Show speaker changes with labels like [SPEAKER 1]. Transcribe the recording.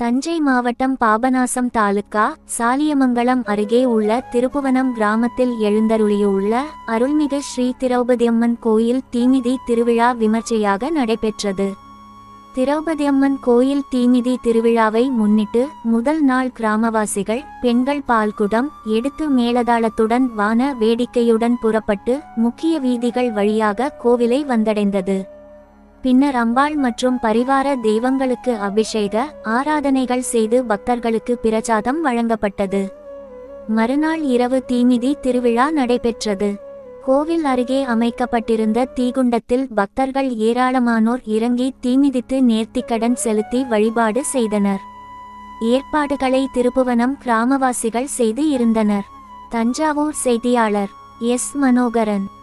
[SPEAKER 1] தஞ்சை மாவட்டம் பாபநாசம் தாலுகா சாலியமங்கலம் அருகே உள்ள திருப்புவனம் கிராமத்தில் எழுந்தருளியுள்ள அருள்மிகு ஸ்ரீ திரௌபதியம்மன் கோயில் தீமிதி திருவிழா விமர்சையாக நடைபெற்றது. திரௌபதியம்மன் கோயில் தீமிதி திருவிழாவை முன்னிட்டு முதல் நாள் கிராமவாசிகள் பெண்கள் பால்குடம் எடுத்து மேலதாளத்துடன் வான வேடிக்கையுடன் புறப்பட்டு முக்கிய வீதிகள் வழியாக கோவிலை வந்தடைந்தது. பின்னர் அம்பாள் மற்றும் பரிவார தெய்வங்களுக்கு அபிஷேக ஆராதனைகள் செய்து பக்தர்களுக்கு பிரசாதம் வழங்கப்பட்டது. மறுநாள் இரவு தீமிதி திருவிழா நடைபெற்றது. கோவில் அருகே அமைக்கப்பட்டிருந்த தீகுண்டத்தில் பக்தர்கள் ஏராளமானோர் இறங்கி தீமிதித்து நேர்த்திக்கடன் செலுத்தி வழிபாடு செய்தனர். ஏற்பாடுகளை திருப்புவனம் கிராமவாசிகள் செய்து இருந்தனர். தஞ்சாவூர் செய்தியாளர் எஸ். மனோகரன்.